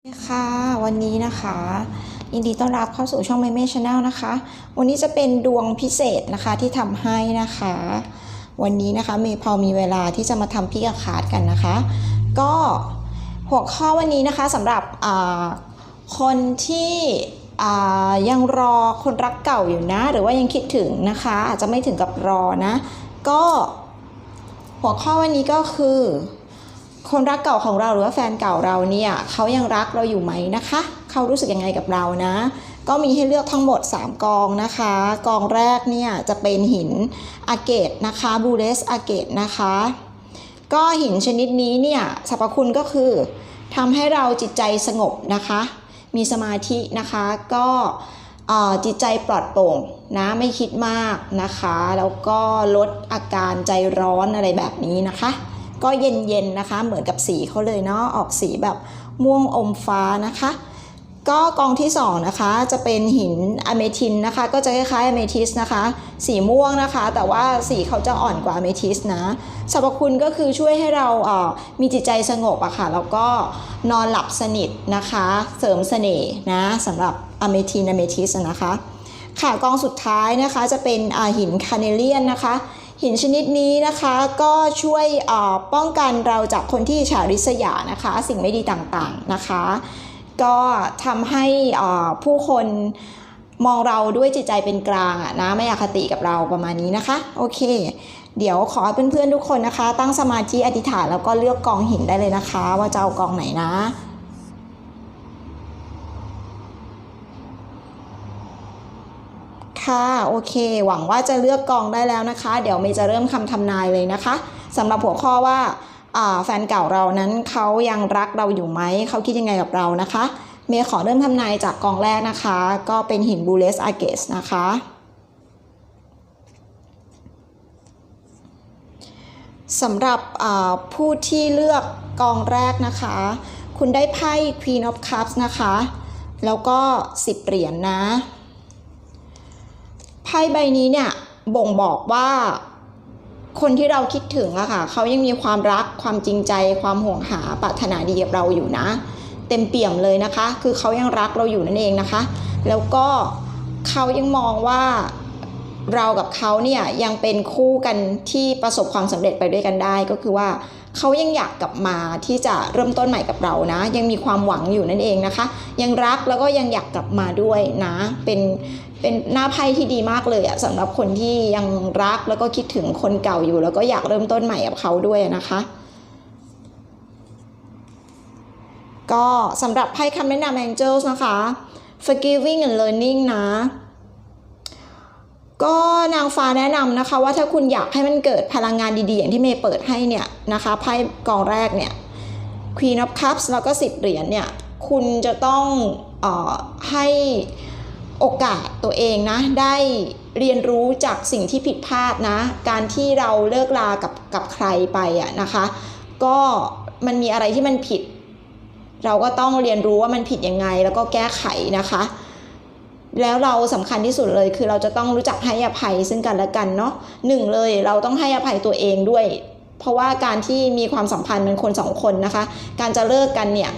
สวัสดีค่ะวันนี้นะคะยินดีต้อนรับเข้าสู่ช่องเมเม่ชาแนลนะคะ วันนี้จะเป็นดวงพิเศษนะคะที่ทำให้นะคะ วันนี้นะคะเมย์พอมีเวลาที่จะมาทำพิกขาดกันนะคะ ก็หัวข้อวันนี้นะคะสำหรับคนที่ยังรอคนรักเก่าอยู่นะ หรือว่ายังคิดถึงนะคะ อาจจะไม่ถึงกับรอนะ ก็หัวข้อวันนี้ก็คือ คนรักเก่าของเราหรือว่าแฟนเก่าเราเนี่ยเขายังรักเราอยู่ไหมนะคะ เขารู้สึกยังไงกับเรานะ ก็มีให้เลือกทั้งหมด 3 กองนะคะ กองแรกเนี่ยจะเป็นหินอาเกตนะคะบูเลสอาเกตนะคะ ก็หินชนิดนี้เนี่ยสรรพคุณก็คือทำให้เราจิตใจสงบนะคะ มีสมาธินะคะก็จิตใจปลอดโปร่งนะไม่คิดมากนะคะ แล้วก็ลดอาการใจร้อนอะไรแบบนี้นะคะ ก็เย็นๆนะคะ เหมือนกับสีเขาเลยเนาะออกสีแบบม่วงอมฟ้านะคะ ก็กองที่สองนะคะจะเป็นหินอะเมทินนะคะ ก็จะคล้ายๆอะเมทิสนะคะ สีม่วงนะคะ แต่ว่าสีเขาจะอ่อนกว่าอะเมทิสนะสรรพคุณก็คือช่วยให้เราเอ่อมีจิตใจสงบอะค่ะแล้วก็นอนหลับสนิทนะคะ เสริมเสน่ห์นะสำหรับอะเมทินอะเมทิสนะคะค่ะกองสุดท้ายนะคะจะเป็นหินคาเนเลียนนะคะ หินชนิดนี้นะคะก็ช่วยป้องกันเราจากคนที่ฉาริษยานะคะ สิ่งไม่ดีต่างๆนะคะ ก็ทำให้ผู้คนมองเราด้วยจิตใจเป็นกลางอะนะไม่อคติกับเราประมาณนี้นะคะ โอเค เดี๋ยวขอเพื่อนๆทุกคนนะคะ ตั้งสมาธิอธิษฐานแล้วก็เลือกกองหินได้เลยนะคะ ว่าจะเอากองไหนนะ ค่ะโอเค หวังว่าจะเลือกกองได้แล้วนะคะ เดี๋ยวเมย์จะเริ่มคำทำนายเลยนะคะสำหรับหัวข้อว่าแฟนเก่าเรานั้นเขายังรักเราอยู่ไหมเขาคิดยังไงกับเรานะคะ เมย์ขอเริ่มทำนายจากกองแรกนะคะ ก็เป็นหินบูเลสอาเกสนะคะสำหรับผู้ที่เลือกกองแรกนะคะ คุณได้ไพ่ Queen of Cups นะคะ แล้วก็ 10 เหรียญนนะ ไพ่ใบนี้เนี่ยบ่งบอกว่า คนที่เราคิดถึงอะค่ะเขายังมีความรักความจริงใจ ความห่วงหาปรารถนาดีกับเราอยู่นะ เต็มเปี่ยมเลยนะคะ คือเขายังรักเราอยู่นั่นเองนะคะ แล้วก็เขายังมองว่าเรากับเขาเนี่ยยังเป็นคู่กันที่ประสบความสำเร็จไปด้วยกันได้ ก็คือว่าเขายังอยากกลับมาที่จะเริ่มต้นใหม่กับเรานะ ยังมีความหวังอยู่นั่นเองนะคะ ยังรักแล้วก็ยังอยากกลับมาด้วยนะ เป็น เป็นหน้าไพ่ที่ดีมากเลยอะสำหรับคนที่ยังรักแล้วก็คิดถึงคนเก่าอยู่ แล้วก็อยากเริ่มต้นใหม่กับเขาด้วยนะคะ ก็สำหรับไพ่คำแนะนำ Angels นะคะ forgiving and learning นะ ก็นางฟ้าแนะนำนะคะ ว่าถ้าคุณอยากให้มันเกิดพลังงานดีๆ อย่างที่เมย์เปิดให้เนี่ยนะคะไพ่กองแรกเนี่ย Queen of Cups แล้วก็10เหรียญเนี่ย คุณจะต้องออให้ โอกาสตัวเองนะ ได้เรียนรู้จากสิ่งที่ผิดพลาดนะ การที่เราเลิกลากับกับใครไปอะนะคะ ก็มันมีอะไรที่มันผิด เราก็ต้องเรียนรู้ว่ามันผิดยังไง แล้วก็แก้ไขนะคะ แล้วเราสำคัญที่สุดเลยคือเราจะต้องรู้จักให้อภัยซึ่งกันและกันเนาะหนึ่งเลยเราต้องให้อภัยตัวเองด้วย เพราะว่าการที่มีความสัมพันธ์เป็นคนสองคนนะคะ การจะเลิกกันเนี่ย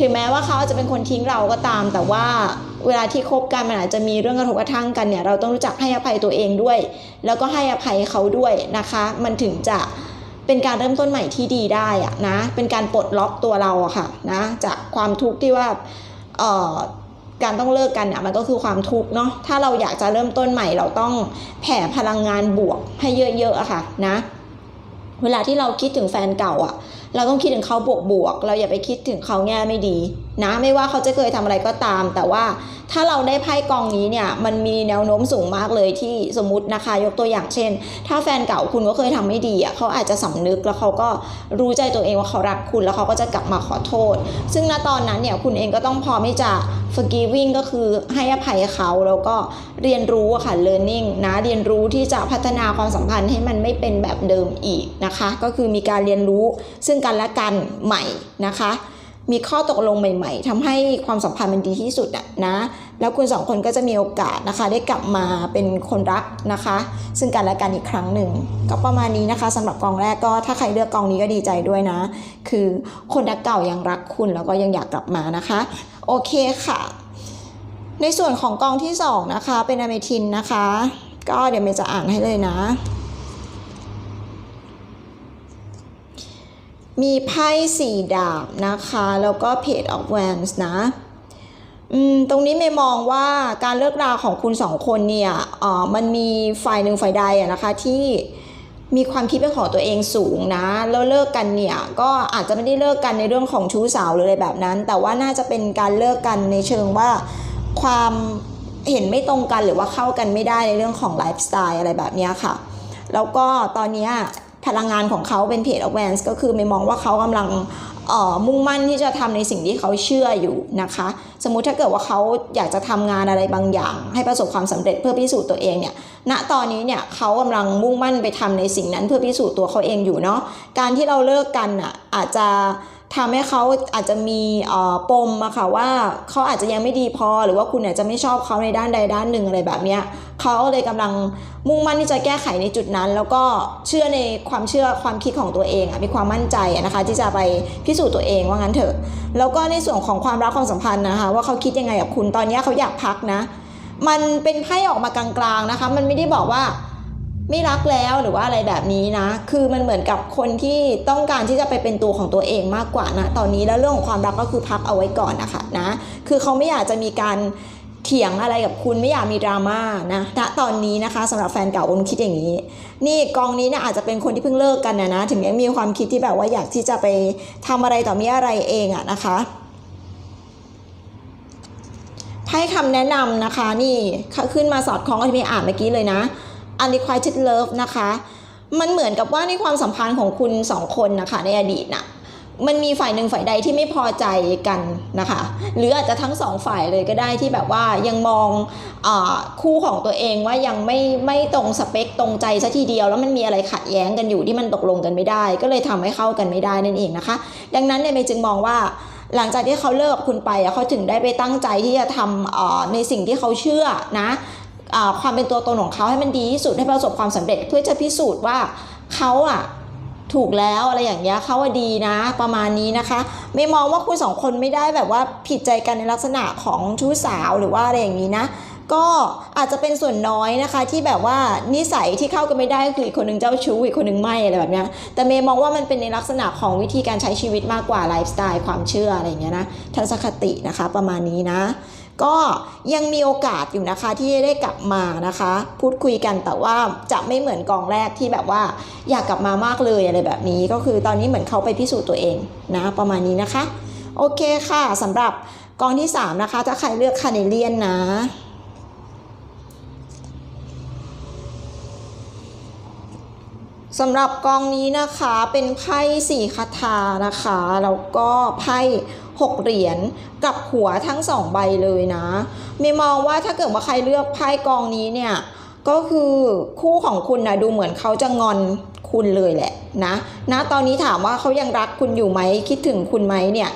ถึงแม้ว่าเขาจะเป็นคนทิ้งเราก็ตามแต่ว่า เวลาที่คบกันมันอาจจะมีเรื่องกระทบกระทั่งกันเนี่ยเราต้องรู้จักให้อภัยตัวเองด้วย แล้วก็ให้อภัยเขาด้วยนะคะ มันถึงจะเป็นการเริ่มต้นใหม่ที่ดีได้อะนะเป็นการปลดล็อกตัวเราอะค่ะนะจากความทุกข์ที่ว่าเอ่อการต้องเลิกกันเนี่ยมันก็คือความทุกข์เนาะถ้าเราอยากจะเริ่มต้นใหม่ เราต้องแผ่พลังงานบวกให้เยอะๆอะค่ะนะเวลาที่เราคิดถึงแฟนเก่าอะเราต้องคิดถึงเขาบวกๆเราอย่าไปคิดถึงเขาแง่ไม่ดี นะไม่ว่าเขาจะเคยทำอะไรก็ตาม แต่ว่าถ้าเราได้ไพ่กองนี้เนี่ยมันมีแนวโน้มสูงมากเลยที่สมมตินะคะยกตัวอย่างเช่น ถ้าแฟนเก่าคุณก็เคยทำไม่ดีอะเขาอาจจะสำนึกแล้วเขาก็รู้ใจตัวเองว่าเขารักคุณแล้วเขาก็จะกลับมาขอโทษ ซึ่งณตอนนั้นเนี่ยคุณเองก็ต้องพร้อมที่จะ forgiving ก็คือให้อภัยเขาแล้วก็เรียนรู้อะค่ะ learning นะเรียนรู้ที่จะพัฒนาความสัมพันธ์ให้มันไม่เป็นแบบเดิมอีกนะคะ ก็คือมีการเรียนรู้ซึ่งกันและกันใหม่นะคะ มีข้อตกลงใหม่ๆทำให้ความสัมพันธ์มันดีที่สุดอะนะ แล้วคุณสองคนก็จะมีโอกาสนะคะ ได้กลับมาเป็นคนรักนะคะ ซึ่งกันและกันอีกครั้งหนึ่ง ก็ประมาณนี้นะคะสำหรับกองแรกก็ถ้าใครเลือกกองนี้ก็ดีใจด้วยนะ คือคนรักเก่ายังรักคุณแล้วก็ยังอยากกลับมานะคะ โอเคค่ะ ในส่วนของกองที่สองนะคะเป็นอเมทินนะคะ ก็เดี๋ยวเมย์จะอ่านให้เลยนะ มีไพ่สี่ดาบนะคะ แล้วก็เพจออฟแวนส์นะตรงนี้เมย์มองว่าการเลิกราของคุณสองคนเนี่ยเออมันมีฝ่ายหนึ่งฝ่ายใดอะนะคะที่มีความคิดเป็นของตัวเองสูงนะ แล้วเลิกกันเนี่ยก็อาจจะไม่ได้เลิกกันในเรื่องของชู้สาวหรืออะไรแบบนั้น แต่ว่าน่าจะเป็นการเลิกกันในเชิงว่าความเห็นไม่ตรงกันหรือว่าเข้ากันไม่ได้ในเรื่องของไลฟ์สไตล์อะไรแบบนี้ค่ะ แล้วก็ตอนเนี้ย พลังงานของเขาเป็นเพจอ w แวนส์ก็คือไม่มองว่าเขากำลังมุ่งมั่นที่จะทำในสิ่งที่เขาเชื่ออยู่นะคะ สมมุติถ้าเกิดว่าเขาอยากจะทำงานอะไรบางอย่าง ให้ประสบความสำเร็จเพื่อพิสูจน์ตัวเองเนี่ยณตอนนี้เนี่ยเขากำลังมุ่งมั่นไปทำในสิ่งนั้นเพื่อพิสูจน์ตัวเขาเองอยู่เนาะการที่เราเลิกกันอะอาจจะ ทำให้เขาอาจจะมีปมอะค่ะว่าเขาอาจจะยังไม่ดีพอ หรือว่าคุณอาจจะไม่ชอบเขาในด้านใดด้านหนึ่งอะไรแบบเนี้ยเขาเลยกำลังมุ่งมั่นที่จะแก้ไขในจุดนั้น แล้วก็เชื่อในความเชื่อความคิดของตัวเองอะมีความมั่นใจนะคะที่จะไปพิสูจน์ตัวเองว่างั้นเถอะ แล้วก็ในส่วนของความรักความสัมพันธ์นะคะว่าเขาคิดยังไงกับคุณตอนนี้เขาอยากพักนะ มันเป็นไพ่ออกมากลางๆนะคะ มันไม่ได้บอกว่า ไม่รักแล้วหรือว่าอะไรแบบนี้นะ คือมันเหมือนกับคนที่ต้องการที่จะไปเป็นตัวของตัวเองมากกว่านะ ตอนนี้แล้วเรื่องของความรักก็คือพักเอาไว้ก่อนนะคะนะ คือเขาไม่อยากจะมีการเถียงอะไรกับคุณไม่อยากมีดราม่านะณตอนนี้นะคะสำหรับแฟนเก่าอนคิดอย่างนี้ นี่กองนี้เนี่ยอาจจะเป็นคนที่เพิ่งเลิกกันนะนะ ถึงยังมีความคิดที่แบบว่าอยากที่จะไปทำอะไรต่อมีอะไรเองอะนะคะไพ่คำแนะนำนะคะ นี่ขึ้นมาสอดคล้องกับที่มย์อ่านเมื่อกี้เลยนะ unrequited love นะคะ มันเหมือนกับว่าในความสัมพันธ์ของคุณสองคนนะคะในอดีตน่ะมันมีฝ่ายหนึ่งฝ่ายใดที่ไม่พอใจกันนะคะ หรืออาจจะทั้งสองฝ่ายเลยก็ได้ที่แบบว่ายังมองอคู่ของตัวเองว่ายังไม่ไม่ตรงสเปคตรงใจซะทีเดียว แล้วมันมีอะไรขัดแย้งกันอยู่ที่มันตกลงกันไม่ได้ ก็เลยทำให้เข้ากันไม่ได้นั่นเองนะคะ ดังนั้นเนี่ยเมย์จึงมองว่าหลังจากที่เขาเลิกกับคุณไปเขาถึงได้ไปตั้งใจที่จะทำในสิ่งที่เขาเชื่อนะ ความเป็นตัวตนของเขาให้มันดีที่สุดให้ประสบความสำเร็จเพื่อจะพิสูจน์ว่าเขาอะถูกแล้วอะไรอย่างเงี้ยเขาว่าดีนะประมาณนี้นะคะ ไม่มองว่าคุณสองคนไม่ได้แบบว่าผิดใจกันในลักษณะของชู้สาวหรือว่าอะไรอย่างนี้นะ ก็อาจจะเป็นส่วนน้อยนะคะ ที่แบบว่านิสัยที่เข้ากันไม่ได้ก็คืออีกคนหนึ่งเจ้าชู้อีกคนหนึ่งไม่อะไรแบบเนี้ยแต่เมย์มองว่ามันเป็นในลักษณะของวิธีการใช้ชีวิตมากกว่าไลฟ์สไตล์ความเชื่ออะไรอย่างเงี้ยนะทัศนคตินะคะประมาณนี้นะ ก็ยังมีโอกาสอยู่นะคะที่จะได้กลับมานะคะ พูดคุยกันแต่ว่าจะไม่เหมือนกองแรกที่แบบว่า อยากกลับมามากเลยอะไรแบบนี้ ก็คือตอนนี้เหมือนเขาไปพิสูจน์ตัวเองนะประมาณนี้นะคะ โอเคค่ะสำหรับกองที่ 3 นะคะ ถ้าใครเลือกคาเนเลียนนะสำหรับกองนี้นะคะเป็นไพ่สี่คาถานะคะ แล้วก็ไพ่ หกเหรียญกับหัวทั้งสองใบเลยนะมย์มองว่าถ้าเกิดว่าใครเลือกไพ่กองนี้เนี่ยก็คือคู่ของคุณนะดูเหมือนเขาจะงอนคุณเลยแหละนะนะตอนนี้ถามว่าเขายังรักคุณอยู่ไหมคิดถึงคุณไหมเนี่ย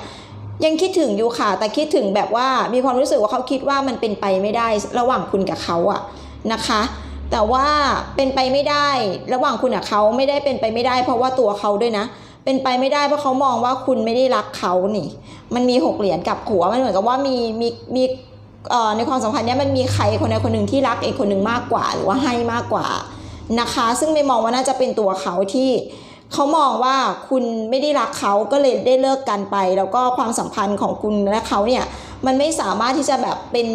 ยังคิดถึงอยู่ค่ะ แต่คิดถึงแบบว่ามีความรู้สึกว่าเขาคิดว่ามันเป็นไปไม่ได้ระหว่างคุณกับเขาอะนะคะ แต่ว่าเป็นไปไม่ได้ ระหว่างคุณกับเขาไม่ได้เป็นไปไม่ได้ เพราะว่าตัวเขาด้วยนะ เป็นไปไม่ได้เพราะเขามองว่าคุณไม่ได้รักเขานี่ มันมีหกเหรียญกับหัวมันเหมือนกับว่ามีมีมีเอ่อในความสัมพันธ์เนี้ยมันมีใครคนใดคนหนึ่งที่รักอีกคนหนึ่งมากกว่า หรือว่าให้มากกว่านะคะ ซึ่งไม่มองว่าน่าจะเป็นตัวเขาที่เขามองว่าคุณไม่ได้รักเขาก็เลยได้เลิกกันไป แล้วก็ความสัมพันธ์ของคุณและเขาเนี่ยมันไม่สามารถที่จะแบบเป็น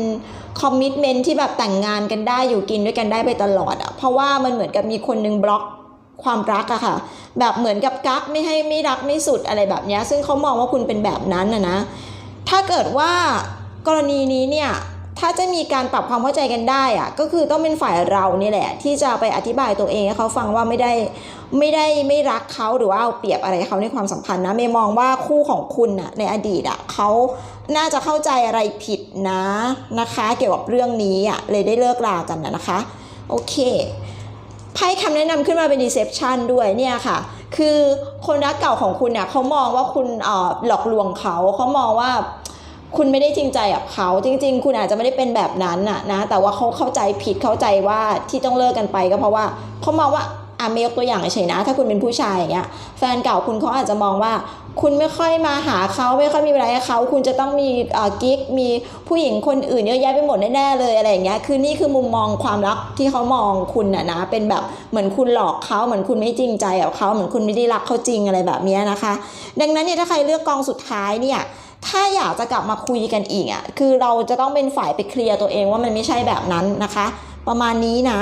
คอมมิชเมนที่แบบแต่งงานกันได้อยู่กินด้วยกันได้ไปตลอดอะ่ะเพราะว่ามันเหมือนกับมีคนนึงบล็อก ความรักอะค่ะ แบบเหมือนกับกักไม่ให้ไม่รักไม่สุดอะไรแบบนี้ซึ่งเขามองว่าคุณเป็นแบบนั้นนะนะ ถ้าเกิดว่ากรณีนี้เนี่ยถ้าจะมีการปรับความเข้าใจกันได้อะก็คือต้องเป็นฝ่ายเราเนี่ยแหละ ที่จะไปอธิบายตัวเองให้เขาฟังว่าไม่ได้ไม่ได้ไม่รักเขาหรือว่าเอาเปรียบอะไรเขาในความสัมพันธ์นะเมย์มองว่าคู่ของคุณน่ะในอดีตอะเขาน่าจะเข้าใจอะไรผิดนะนะคะ เกี่ยวกับเรื่องนี้อะเลยได้เลิกลากันนะนะคะ โอเค ไพ่คำแนะนำขึ้นมาเป็น deception ด้วยเนี่ยค่ะ คือคนรักเก่าของคุณเนี่ยเขามองว่าคุณหลอกลวงเขาเขามองว่าคุณไม่ได้จริงใจกับเขาจริง ๆ คุณอาจจะไม่ได้เป็นแบบนั้นน่ะนะแต่ว่าเขาเข้าใจผิดเข้าใจว่าที่ต้องเลิกกันไปก็เพราะว่าเขามองว่า อะไม่ยกตัวอย่างเฉยๆนะ ถ้าคุณเป็นผู้ชายอย่างเงี้ยแฟนเก่าคุณเขาอาจจะมองว่า คุณไม่ค่อยมาหาเขาไม่ค่อยมีเวลาให้เขาคุณจะต้องมีอ่อกิ๊กมีผู้หญิงคนอื่นเยอะแยะไปหมดแน่ๆเลยอะไรอย่างเงี้ยคือนี่คือมุมมองความรักที่เขามองคุณน่ะนะเป็นแบบเหมือนคุณหลอกเขาเหมือนคุณไม่จริงใจกับเขาเหมือนคุณไม่ได้รักเขาจริงอะไรแบบนี้นะคะ ดังนั้นเนี่ยถ้าใครเลือกกองสุดท้ายเนี่ยถ้าอยากจะกลับมาคุยกันอีกอะคือเราจะต้องเป็นฝ่ายไปเคลียร์ตัวเองว่ามันไม่ใช่แบบนั้นนะคะ ประมาณนี้นะ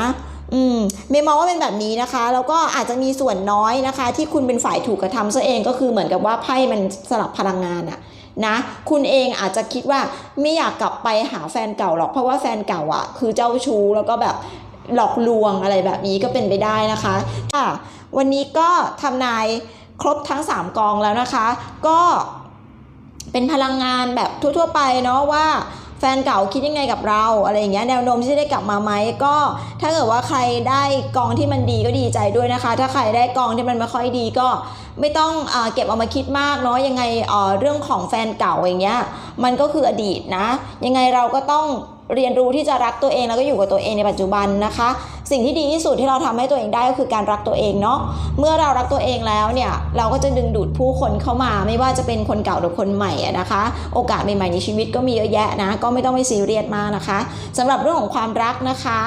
อืมเมมองว่าเป็นแบบนี้นะคะ แล้วก็อาจจะมีส่วนน้อยนะคะ ที่คุณเป็นฝ่ายถูกกระทำซะเองก็คือเหมือนกับว่าไพ่มันสลับพลังงานอะนะ คุณเองอาจจะคิดว่าไม่อยากกลับไปหาแฟนเก่าหรอกเพราะว่าแฟนเก่าอะคือเจ้าชู้แล้วก็แบบหลอกลวงอะไรแบบนี้ก็เป็นไปได้นะคะค่ะวันนี้ก็ทำนายครบทั้ง 3 กองแล้วนะคะ ก็เป็นพลังงานแบบทั่ว ๆ ไปเนาะว่า แฟนเก่าคิดยังไงกับเราอะไรอย่างเงี้ยแนวโน้มที่จะได้กลับมาไหมก็ถ้าเกิดว่าใครได้กองที่มันดีก็ดีใจด้วยนะคะ ถ้าใครได้กองที่มันไม่ค่อยดีก็ไม่ต้องอเก็บเอามาคิดมากเนาะยังไงเเรื่องของแฟนเก่าอย่างเงี้ยมันก็คืออดีตนะ ยังไงเราก็ต้องเรียนรู้ที่จะรักตัวเองแล้วก็อยู่กับตัวเองในปัจจุบันนะคะ สิ่งที่ดีที่สุดที่เราทำให้ตัวเองได้ก็คือการรักตัวเองเนาะเมื่อเรารักตัวเองแล้วเนี่ยเราก็จะดึงดูดผู้คนเข้ามา ไม่ว่าจะเป็นคนเก่าหรือคนใหม่อะนะคะ โอกาสใหม่ๆในชีวิตก็มีเยอะแยะนะ ก็ไม่ต้องไปซีเรียสมากนะคะสำหรับเรื่องของความรักนะคะ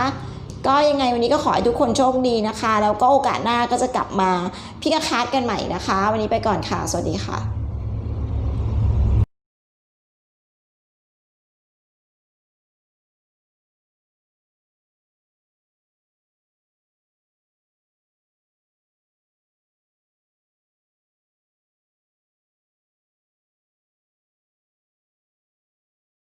ก็ยังไงวันนี้ก็ขอให้ทุกคนโชคดีนะคะ แล้วก็โอกาสหน้าก็จะกลับมาพิกาคาดกันใหม่นะคะ วันนี้ไปก่อนค่ะ สวัสดีค่ะ